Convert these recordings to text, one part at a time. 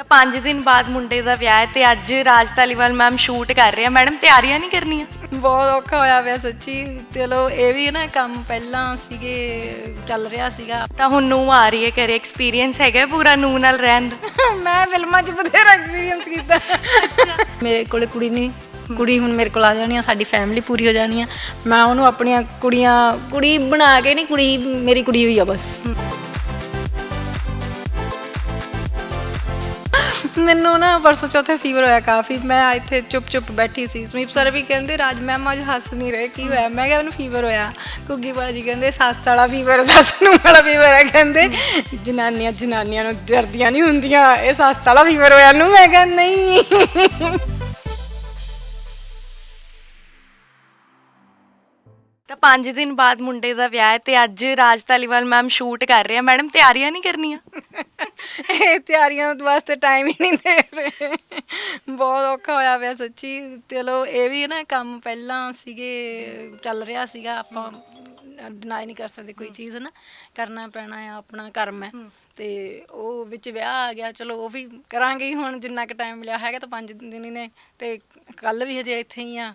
ਤਾਂ 5 ਦਿਨ ਬਾਅਦ ਮੁੰਡੇ ਦਾ ਵਿਆਹ ਹੈ ਤੇ ਅੱਜ ਰਾਜ ਧਾਲੀਵਾਲ ਮੈਮ ਸ਼ੂਟ ਕਰ ਰਹੇ। ਆ ਮੈਡਮ ਤਿਆਰੀਆਂ ਨਹੀਂ ਕਰਨੀਆਂ? ਬਹੁਤ ਔਖਾ ਹੋਇਆ ਪਿਆ ਸੱਚੀ। ਚਲੋ ਇਹ ਵੀ ਨਾ ਕੰਮ ਪਹਿਲਾਂ ਸੀਗੇ ਚੱਲ ਰਿਹਾ ਸੀਗਾ। ਤਾਂ ਹੁਣ ਨੂੰ ਆ ਰਹੀ ਹੈ ਘਰੇ। ਐਕਸਪੀਰੀਅੰਸ ਹੈਗਾ ਪੂਰਾ ਨੂੰ ਨਾਲ ਰਹਿਣ ਦਾ? ਮੈਂ ਫਿਲਮਾਂ 'ਚ ਬਥੇਰਾ ਐਕਸਪੀਰੀਅੰਸ ਕੀਤਾ। ਮੇਰੇ ਕੋਲੇ ਕੁੜੀ ਨਹੀਂ। ਕੁੜੀ ਹੁਣ ਮੇਰੇ ਕੋਲ ਆ ਜਾਣੀ ਆ ਸਾਡੀ ਫੈਮਿਲੀ ਪੂਰੀ ਹੋ ਜਾਣੀ ਆ। ਮੈਂ ਉਹਨੂੰ ਆਪਣੀਆਂ ਕੁੜੀਆਂ ਕੁੜੀ ਬਣਾ ਕੇ ਨਹੀਂ ਕੁੜੀ ਮੇਰੀ ਕੁੜੀ ਹੋਈ ਆ ਬਸ। ਮੈਨੂੰ ਨਾ ਪਰਸੋਂ ਚੌਥੇ ਫੀਵਰ ਹੋਇਆ ਕਾਫੀ, ਮੈਂ ਇੱਥੇ ਚੁੱਪ ਚੁੱਪ ਬੈਠੀ ਸੀ। ਸਮੀਪ ਸਰ ਵੀ ਕਹਿੰਦੇ, ਰਾਜ ਮੈਮ ਅੱਜ ਹੱਸ ਨਹੀਂ ਰਹੇ। ਕੀ ਹੋਇਆ? ਮੈਂ ਕਿਹਾ, ਮੈਨੂੰ ਫੀਵਰ ਹੋਇਆ। ਕੁੱਗੀ ਬਾਜੀ ਕਹਿੰਦੇ, ਸੱਸ ਵਾਲਾ ਫੀਵਰ ਸੱਸ ਨੂੰ ਵਾਲਾ ਫੀਵਰ ਹੈ ਕਹਿੰਦੇ, ਜਨਾਨੀਆਂ ਜਨਾਨੀਆਂ ਨੂੰ ਡਰਦੀਆਂ ਨਹੀਂ ਹੁੰਦੀਆਂ, ਇਹ ਸੱਸ ਵਾਲਾ ਫੀਵਰ ਹੋਇਆ ਨੂੰ। ਮੈਂ ਕਿਹਾ, ਨਹੀਂ। ਤਾਂ 5 ਦਿਨ ਬਾਅਦ ਮੁੰਡੇ ਦਾ ਵਿਆਹ ਹੈ ਤੇ ਅੱਜ ਰਾਜ ਧਾਲੀਵਾਲ ਮੈਮ ਸ਼ੂਟ ਕਰ ਰਹੇ। ਆ ਮੈਡਮ ਤਿਆਰੀਆਂ ਨਹੀਂ ਕਰਨੀਆਂ? ਇਹ ਤਿਆਰੀਆਂ ਵਾਸਤੇ ਟਾਈਮ ਹੀ ਨਹੀਂ ਦੇ ਰਹੇ। ਬਹੁਤ ਔਖਾ ਹੋਇਆ ਪਿਆ ਸੱਚੀ। ਚਲੋ ਇਹ ਵੀ ਨਾ ਕੰਮ ਪਹਿਲਾਂ ਸੀਗੇ ਚੱਲ ਰਿਹਾ ਸੀਗਾ। ਆਪਾਂ ਡਿਨਾਈ ਨਹੀਂ ਕਰ ਸਕਦੇ ਕੋਈ ਚੀਜ਼ ਨਾ ਕਰਨਾ ਪੈਣਾ ਆ ਆਪਣਾ ਕਰਮ ਹੈ। ਤੇ ਉਹ ਵਿੱਚ ਵਿਆਹ ਆ ਗਿਆ। ਚਲੋ ਉਹ ਵੀ ਕਰਾਂਗੇ ਹੀ ਹੁਣ। ਜਿੰਨਾ ਕੁ ਟਾਈਮ ਮਿਲਿਆ ਹੈਗਾ ਤਾਂ ਪੰਜ ਦਿਨ ਹੀ ਨੇ। ਤੇ ਕੱਲ ਵੀ ਹਜੇ ਇੱਥੇ ਹੀ ਆ।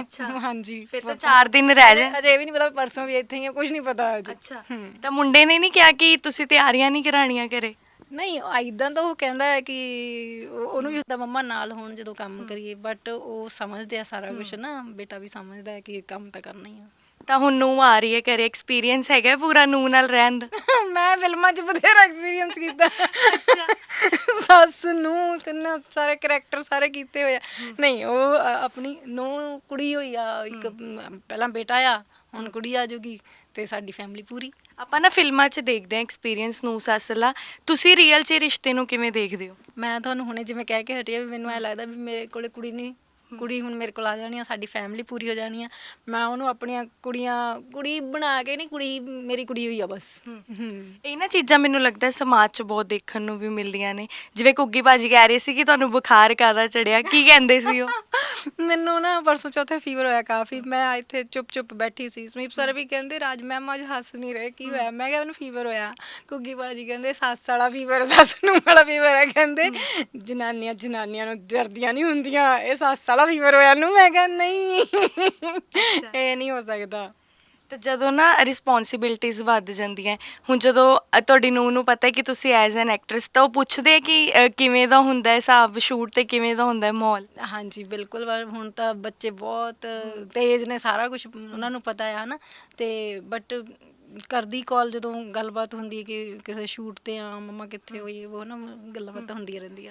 ਅੱਛਾ। ਹਾਂਜੀ ਫਿਰ ਤਾਂ 4 ਦਿਨ ਰਹਿ ਜਾਏ ਅਜੇ ਵੀ ਨਹੀਂ ਪਤਾ ਪਰਸੋਂ ਵੀ ਇੱਥੇ ਹੀ ਆ ਕੁਝ ਨਹੀਂ ਪਤਾ ਅਜੇ। ਅੱਛਾ। ਤਾਂ ਮੁੰਡੇ ਨੇ ਨਹੀਂ ਕਿਹਾ ਕਿ ਤੁਸੀਂ ਤਿਆਰੀਆਂ ਨਹੀਂ ਕਰਾਣੀਆਂ ਘਰੇ? ਨਹੀਂ ਇਦਾਂ ਤਾਂ ਉਹ ਕਹਿੰਦਾ ਹੈ ਕਿ ਉਹ- ਉਹਨੂੰ ਵੀ ਹੁੰਦਾ ਮੰਮਾ ਨਾਲ ਹੋਣ ਜਦੋਂ ਕੰਮ ਕਰੀਏ ਬਟ ਉਹ ਸਮਝਦੇ ਆ ਸਾਰਾ ਕੁਝ ਨਾ ਬੇਟਾ ਵੀ ਸਮਝਦਾ ਹੈ ਕਿ ਕੰਮ ਤਾਂ ਕਰਨਾ ਹੀ ਆ। ਤਾਂ ਹੁਣ ਨੂੰ ਆ ਰਹੀ ਹੈ ਘਰੇ ਐਕਸਪੀਰੀਅੰਸ ਹੈਗਾ ਪੂਰਾ ਨੂੰ ਨਾਲ ਰਹਿਣ ਦਾ? ਮੈਂ ਫਿਲਮਾਂ 'ਚ ਬਥੇਰਾ ਐਕਸਪੀਰੀਅੰਸ ਕੀਤਾ। ਸੱਸ ਨੂੰ ਕਿੰਨਾ ਸਾਰੇ ਕੈਰੈਕਟਰ ਸਾਰੇ ਕੀਤੇ ਹੋਏ ਆ। ਨਹੀਂ ਉਹ ਅ, ਆਪਣੀ ਨੂੰ ਕੁੜੀ ਹੋਈ ਆ ਇੱਕ ਪਹਿਲਾਂ ਬੇਟਾ ਆ ਹੁਣ ਕੁੜੀ ਆ ਜੂਗੀ ਤੇ ਸਾਡੀ ਫੈਮਿਲੀ ਪੂਰੀ। ਆਪਾਂ ਨਾ ਫਿਲਮਾਂ 'ਚ ਦੇਖਦੇ ਹਾਂ ਐਕਸਪੀਰੀਅੰਸ ਨੂੰ ਸੱਸਲਾ। ਤੁਸੀਂ ਰੀਅਲ 'ਚ ਰਿਸ਼ਤੇ ਨੂੰ ਕਿਵੇਂ ਦੇਖਦੇ ਹੋ? ਮੈਂ ਤੁਹਾਨੂੰ ਹੁਣੇ ਜਿਵੇਂ ਕਹਿ ਕੇ ਹਟੀ ਆ ਵੀ ਮੈਨੂੰ ਐ ਲੱਗਦਾ ਵੀ ਮੇਰੇ ਕੋਲੇ ਕੁੜੀ ਨਹੀਂ। ਕੁੜੀ ਹੁਣ ਮੇਰੇ ਕੋਲ ਆ ਜਾਣੀ ਆ ਸਾਡੀ ਫੈਮਿਲੀ ਪੂਰੀ ਹੋ ਜਾਣੀ ਆ। ਮੈਂ ਉਹਨੂੰ ਆਪਣੀਆਂ ਕੁੜੀਆਂ ਕੁੜੀ ਬਣਾ ਕੇ ਨਹੀਂ ਕੁੜੀ ਮੇਰੀ ਕੁੜੀ ਹੋਈ ਆ ਬਸ। ਹੂੰ। ਇਹ ਨਾ ਚੀਜ਼ਾਂ ਮੈਨੂੰ ਲੱਗਦਾ ਸਮਾਜ 'ਚ ਬਹੁਤ ਦੇਖਣ ਨੂੰ ਵੀ ਮਿਲਦੀਆਂ ਨੇ। ਜਿਵੇਂ ਕੁੱਗੀ ਬਾਜੀ ਕਹਿ ਰਹੀ ਸੀ ਕਿ ਤੁਹਾਨੂੰ ਬੁਖਾਰ ਕਾਦਾ ਚੜਿਆ? ਕੀ ਕਹਿੰਦੇ ਸੀ ਉਹ? ਮੈਨੂੰ ਨਾ ਪਰਸੋਂ ਚੌਥੇ ਫੀਵਰ ਹੋਇਆ ਕਾਫੀ। ਮੈਂ ਇੱਥੇ ਚੁੱਪ ਚੁੱਪ ਬੈਠੀ ਸੀ। ਸਮੀਪ ਸਰ ਵੀ ਕਹਿੰਦੇ, ਰਾਜ ਮੈਮ ਅੱਜ ਹੱਸ ਨਹੀਂ ਰਹੇ। ਕੀ ਹੋਇਆ? ਮੈਂ ਕਿਹਾ, ਮੈਨੂੰ ਫੀਵਰ ਹੋਇਆ। ਕੁੱਗੀ ਬਾਜੀ ਕਹਿੰਦੇ, ਸੱਸ ਵਾਲਾ ਫੀਵਰ ਸੱਸ ਨੂੰ ਵਾਲਾ ਫੀਵਰ ਹੈ। ਕਹਿੰਦੇ, ਜਨਾਨੀਆਂ ਜਨਾਨੀਆਂ ਨੂੰ ਡਰਦੀਆਂ ਨਹੀਂ ਹੁੰਦੀਆਂ। ਇਹ ਸੱਸ ਵਾਲਾ ਫੀਵਰ ਹੋਇਆ ਨੂੰ। ਮੈਂ ਕਿਹਾ, ਨਹੀਂ, ਇਹ ਨਹੀਂ ਹੋ ਸਕਦਾ। ਤੇ ਜਦੋਂ ਨਾ ਰਿਸਪੌਂਸਿਬਿਲਟੀਆਂ ਵੱਧ ਜਾਂਦੀਆਂ ਹੁਣ ਜਦੋਂ ਅ, ਤੁਹਾਡੀ ਨੂੰਹ ਨੂੰ ਪਤਾ ਹੈ ਕਿ ਤੁਸੀਂ ਐਜ਼ ਐਨ ਐਕਟਰੈਸ ਤਾਂ ਉਹ ਪੁੱਛਦੇ ਆ ਕਿ ਅ, ਕਿਵੇਂ ਦਾ ਹੁੰਦਾ ਹੈ ਹਿਸਾਬ ਸ਼ੂਟ ਤੇ ਕਿਵੇਂ ਦਾ ਹੁੰਦਾ ਹੈ ਮਾਹੌਲ? ਹਾਂਜੀ ਬਿਲਕੁਲ ਵਾ- ਹੁਣ ਤਾਂ ਬੱਚੇ ਬਹੁਤ ਤੇਜ਼ ਨੇ ਸਾਰਾ ਕੁਝ ਉਹਨਾਂ ਨੂੰ ਪਤਾ ਹੈ ਹਨਾ? ਤੇ ਬਟ ਕਰਦੀ ਕਾਲ ਜਦੋਂ ਗੱਲਬਾਤ ਹੁੰਦੀ ਹੈ ਕਿ ਕਿਸੇ ਸ਼ੂਟ ਤੇ ਆ ਮੰਮਾ ਕਿੱਥੇ ਹੋਈ ਉਹ ਨਾ ਗੱਲਾਂ ਬਾਤਾਂ ਹੁੰਦੀਆਂ ਰਹਿੰਦੀਆਂ।